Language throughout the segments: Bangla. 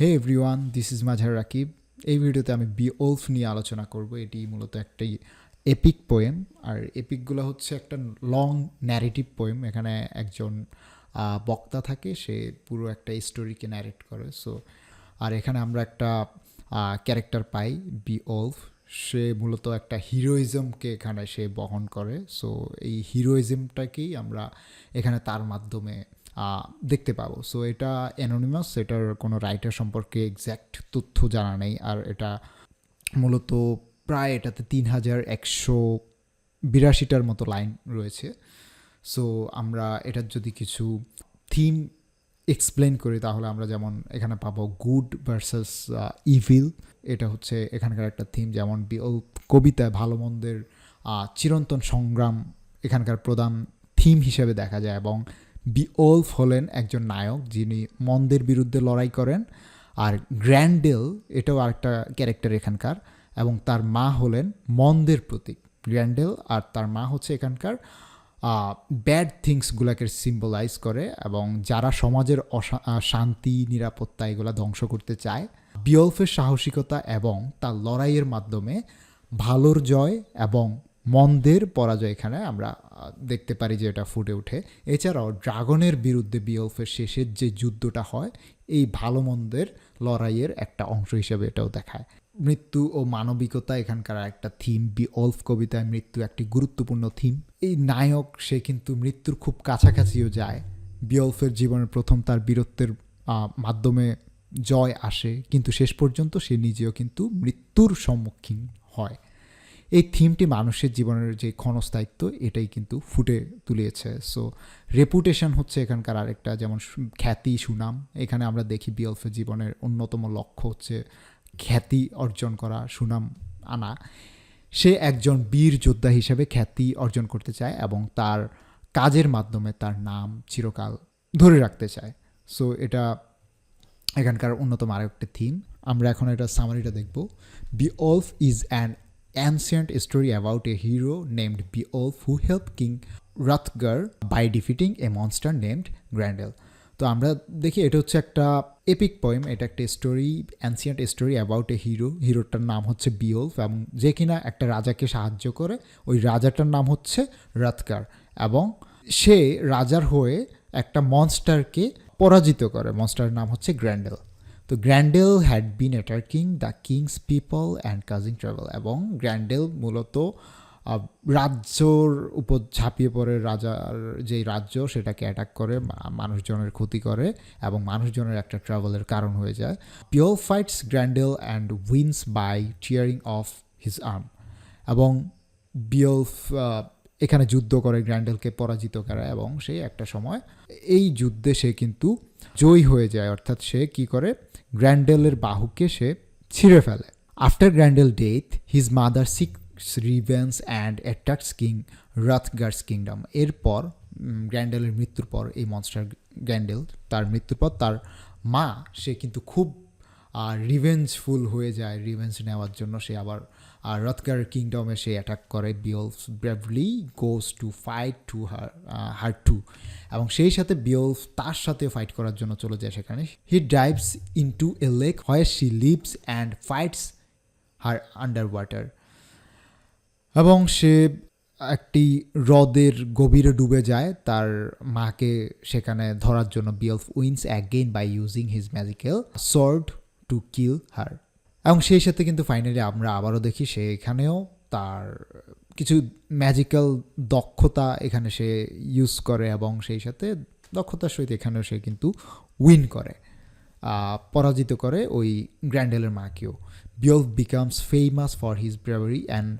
Hey everyone this is Mazhar Rakib এই ভিডিওতে আমি বি ওলফ নিয়ে আলোচনা করব। এটি মূলত একটি এপিক পোয়েম আর এপিকগুলো হচ্ছে একটা লং ন্যারেটিভ পোয়েম এখানে একজন বক্তা থাকে, সে পুরো একটা স্টোরিকে ন্যারেট করে। সো আর এখানে আমরা একটা ক্যারেক্টার পাই বি ওলফ সে মূলত একটা হিরোইজমকে এখানে সে বহন করে। সো এই হিরোইজমটাকেই আমরা এখানে তার মাধ্যমে দেখতে পাবো। সো এটা অ্যানোনিমাস এটার কোনো রাইটার সম্পর্কে এক্স্যাক্ট তথ্য জানা নেই। আর এটা মূলত প্রায় এটাতে তিন হাজার একশো বিরাশিটার মতো লাইন রয়েছে। সো আমরা এটার যদি কিছু থিম এক্সপ্লেন করি, তাহলে আমরা যেমন এখানে পাবো গুড ভার্সাস ইভিল এটা হচ্ছে এখানকার একটা থিম যেমন কবিতায় ভালো মন্দের চিরন্তন সংগ্রাম এখানকার প্রধান থিম হিসেবে দেখা যায় এবং বিওলফ হলেন একজন নায়ক যিনি মন্দের বিরুদ্ধে লড়াই করেন, আর গ্র্যান্ডেল এটাও আরেকটা ক্যারেক্টার এখানকার, এবং তার মা হলেন মন্দের প্রতীক। গ্র্যান্ডেল আর তার মা হচ্ছে এখানকার ব্যাড থিংসগুলোকে সিম্বলাইজ করে এবং যারা সমাজের শান্তি, নিরাপত্তা এগুলো ধ্বংস করতে চায় বিয়লফের সাহসিকতা এবং তার লড়াইয়ের মাধ্যমে ভালোর জয় এবং মন্দের পরাজয় এখানে আমরা দেখতে পারি যে এটা ফুটে ওঠে। এছাড়াও ড্রাগনের বিরুদ্ধে বিয়লফের শেষের যে যুদ্ধটা হয়, এই ভালো মন্দের লড়াইয়ের একটা অংশ হিসেবে এটাও দেখায়। মৃত্যু ও মানবিকতা এখানকার একটা থিম বি অলফ কবিতায় মৃত্যু একটি গুরুত্বপূর্ণ থিম এই নায়ক, সে কিন্তু মৃত্যুর খুব কাছাকাছিও যায়। বিয়লফের জীবনের প্রথম তার বীরত্বের মাধ্যমে জয় আসে, কিন্তু শেষ পর্যন্ত সে নিজেও কিন্তু মৃত্যুর সম্মুখীন হয়। এই থিমটি মানুষের জীবনের যে ক্ষণস্থায়িত্ব, এটাই কিন্তু ফুটে তুলিয়েছে। সো রেপুটেশন হচ্ছে এখানকার আরেকটা, যেমন খ্যাতি, সুনাম। এখানে আমরা দেখি বিয়লফের জীবনের অন্যতম লক্ষ্য হচ্ছে খ্যাতি অর্জন করা, সুনাম আনা। সে একজন বীর যোদ্ধা হিসেবে খ্যাতি অর্জন করতে চায় এবং তার কাজের মাধ্যমে তার নাম চিরকাল ধরে রাখতে চায়। সো এটা এখানকার অন্যতম আরেকটা থিম। আমরা এখন এটা সামারিটা দেখব। Beowulf is an story about a hero named Beowulf who help king Hrothgar by defeating a monster named Grendel তো আমরা দেখি, এটা হচ্ছে একটা এপিক পয়েম এটা একটা story ancient story about a hero হিরোটার নাম হচ্ছে বিওলফ এবং যে কিনা একটা রাজাকে সাহায্য করে, ওই রাজাটার নাম হচ্ছে রাতকার এবং সে রাজার হয়ে একটা মনস্টারকে পরাজিত করে মনস্টারের নাম হচ্ছে গ্র্যান্ডেল তো Grendel had been attacking the king's people and causing trouble এবং গ্র্যান্ডেল মূলত রাজ্যর উপর ঝাঁপিয়ে পড়ে রাজার যেই রাজ্য সেটাকে অ্যাটাক করে মানুষজনের ক্ষতি করে, এবং মানুষজনের একটা ট্রাভেলের কারণ হয়ে যায়। Pure fights Grendel and wins by tearing off his arm এবং বিয়লফ এখানে যুদ্ধ করে গ্র্যান্ডেলকে পরাজিত করে, এবং সে একটা সময়, এই যুদ্ধে সে কিন্তু জয়ী হয়ে যায়। অর্থাৎ সে কি করে? গ্র্যান্ডেলের বাহুকে সে ছিঁড়ে ফেলে। After Grendel death his mother seeks revenge and attacks king Hrothgar's kingdom এরপর গ্র্যান্ডেলের মৃত্যুর পর এই মনস্টার গ্র্যান্ডেল তার মৃত্যুর পর তার মা, সে কিন্তু খুব আর রিভেঞ্জফুল হয়ে যায় রিভেঞ্জ নেওয়ার জন্য সে আবার, আর রথগার কিংডমে সে অ্যাটাক করে Beowulf bravely goes to fight to her her to এবং সেই সাথে বিয়লফ তার সাথে ফাইট করার জন্য চলে যায় সেখানে। He drives into a lake হয় she lives and fights her underwater এবং সে একটি হ্রদের গভীরে ডুবে যায়, তার মাকে সেখানে ধরার জন্য Beowulf wins again by using his magical sword to kill her এবং সেই সাথে কিন্তু ফাইনালি আমরা আবারও দেখি সে এখানেও তার কিছু ম্যাজিক্যাল দক্ষতা এখানে সে ইউজ করে এবং সেই সাথে দক্ষতার সহিত এখানেও সে কিন্তু উইন করে পরাজিত করে ওই গ্র্যান্ডেলের মাকেও। Beowulf becomes famous for his bravery and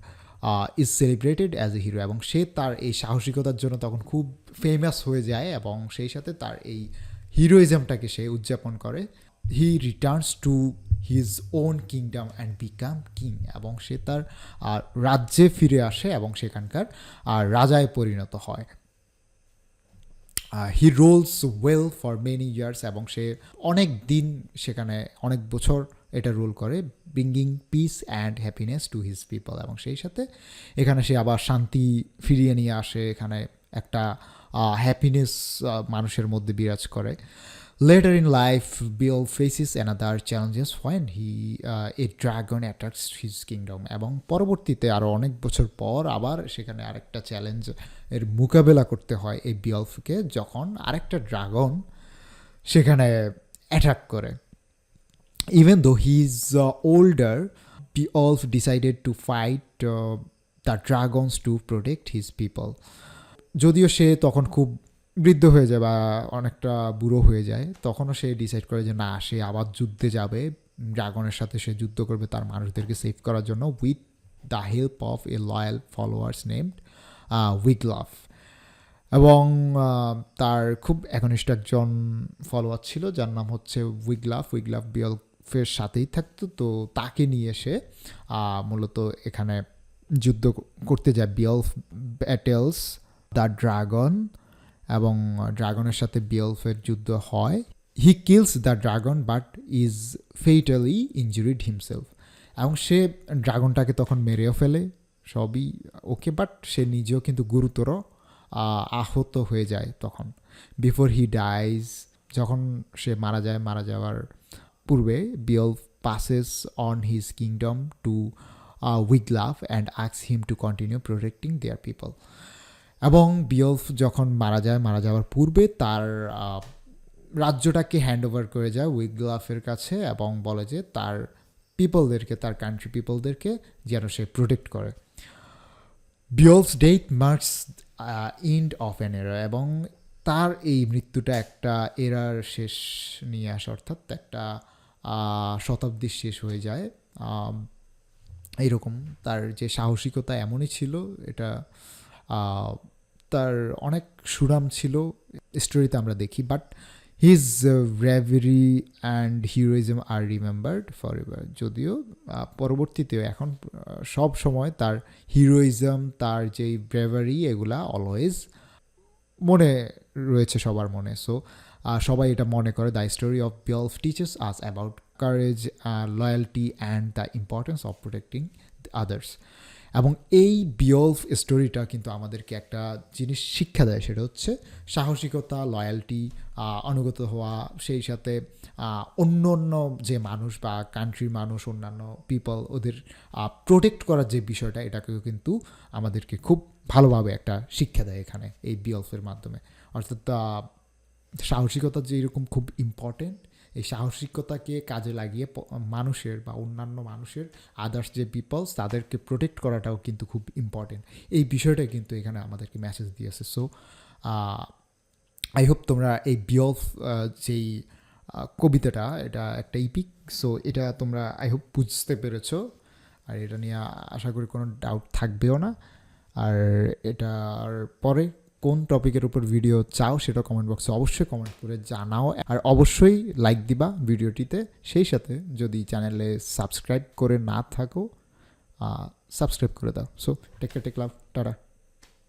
is celebrated as a hero এবং সে তার এই সাহসিকতার জন্য তখন খুব ফেমাস হয়ে যায় এবং সেই সাথে তার এই হিরোইজমটাকে সে উদযাপন করে। He returns to his own kingdom and become king এবং সে তার রাজ্যে ফিরে আসে এবং সেখানকার রাজায় পরিণত হয়। He rules well for many years এবং সে অনেক দিন সেখানে, অনেক বছর এটা রোল করে bringing peace and happiness to his people এবং সেই সাথে এখানে সে আবার শান্তি ফিরিয়ে নিয়ে আসে, এখানে একটা হ্যাপিনেস মানুষের মধ্যে বিরাজ করে। Later in life, Bill faces another challenges when he uh, a dragon attacks his kingdom এবং পরবর্তীতে আরও অনেক বছর পর আবার সেখানে আরেকটা চ্যালেঞ্জ এর মোকাবেলা করতে হয় এই বিয়লফকে যখন আরেকটা ড্রাগন সেখানে অ্যাটাক করে though he's uh, older, Beowulf decided to fight uh, the dragons to protect his people. যদিও সে তখন খুব বৃদ্ধ হয়ে যায় বা অনেকটা বুড়ো হয়ে যায়, তখনও সে ডিসাইড করে যে না, সে আবার যুদ্ধে যাবে, ড্রাগনের সাথে সে যুদ্ধ করবে তার মানুষদেরকে সেভ করার জন্য with the help of a loyal followers named Wiglaf এবং তার খুব একনিষ্ঠ একজন ফলোয়ার ছিল, যার নাম হচ্ছে উইগলাফ উইগলাফ বিয়লফের সাথেই থাকতো, তো তাকে নিয়ে এসে মূলত এখানে যুদ্ধ করতে যায়। বিয়লফ ব্যাটেলস দ্য ড্রাগন এবং ড্রাগনের সাথে বিয়লফের যুদ্ধ হয়। He kills the dragon but is fatally injured himself এবং সে ড্রাগনটাকে তখন মেরেও ফেলে, সবই ওকে বাট সে নিজেও কিন্তু গুরুতর আহত হয়ে যায় তখন। বিফোর হি ডাইজ যখন সে মারা যায়, মারা যাওয়ার পূর্বে Beowulf passes on his kingdom to Wiglaf and asks him to continue protecting their people এবং বিয়লফ যখন মারা যায়, মারা যাওয়ার পূর্বে তার রাজ্যটাকে হ্যান্ড ওভার করে যায় উইগলাফের কাছে এবং বলে যে তার পিপলদেরকে তার কান্ট্রি পিপলদেরকে যেন সে প্রোটেক্ট করে। Beowulf's death marks end of an era এবং তার এই মৃত্যুটা একটা এরার শেষ নিয়ে আসে অর্থাৎ একটা শতাব্দীর শেষ হয়ে যায়। এইরকম তার যে সাহসিকতা এমনই ছিল, এটা তার অনেক সুনাম ছিল স্টোরিতে আমরা দেখি but his bravery and heroism are remembered for ever যদিও পরবর্তীতেও এখন সব সময় তার হিরোইজম তার যেই ব্রেভারি এগুলা অলওয়েজ মনে রয়েছে সবার মনে। সো সবাই এটা মনে করে the story of Beowulf teaches us about courage loyalty and the importance of protecting others এবং এই বিয়লফ স্টোরিটা কিন্তু আমাদেরকে একটা জিনিস শিক্ষা দেয়, সেটা হচ্ছে সাহসিকতা লয়্যালটি অনুগত হওয়া, সেই সাথে অন্য অন্য যে মানুষ বা কান্ট্রির মানুষ, অন্যান্য পিপল ওদের প্রোটেক্ট করার যে বিষয়টা, এটাকেও কিন্তু আমাদেরকে খুব ভালোভাবে একটা শিক্ষা দেয় এখানে এই বিয়লফের মাধ্যমে। অর্থাৎ সাহসিকতা যে এরকম খুব ইম্পর্টেন্ট এই সাহসিকতাকে কাজে লাগিয়ে মানুষের বা অন্যান্য মানুষের আদার্স যে পিপলস তাদেরকে প্রোটেক্ট করাটাও কিন্তু খুব ইম্পর্টেন্ট এই বিষয়টাই কিন্তু এখানে আমাদেরকে মেসেজ দিয়েছে। সো আই হোপ তোমরা এই বিয়লফ যেই কবিতাটা, এটা একটা ইপিক সো এটা তোমরা আই হোপ বুঝতে পেরেছ। আর এটা নিয়ে আশা করি কোনো ডাউট থাকবেও না। আর এটার পরে কোন টপিকের উপর ভিডিও চাও সেটা কমেন্ট বক্সে অবশ্যই কমেন্ট করে জানাও। আর অবশ্যই লাইক দিবা ভিডিওটিতে সেই সাথে যদি চ্যানেলে সাবস্ক্রাইব করে না থাকো সাবস্ক্রাইব করে দাও। So take take love tata.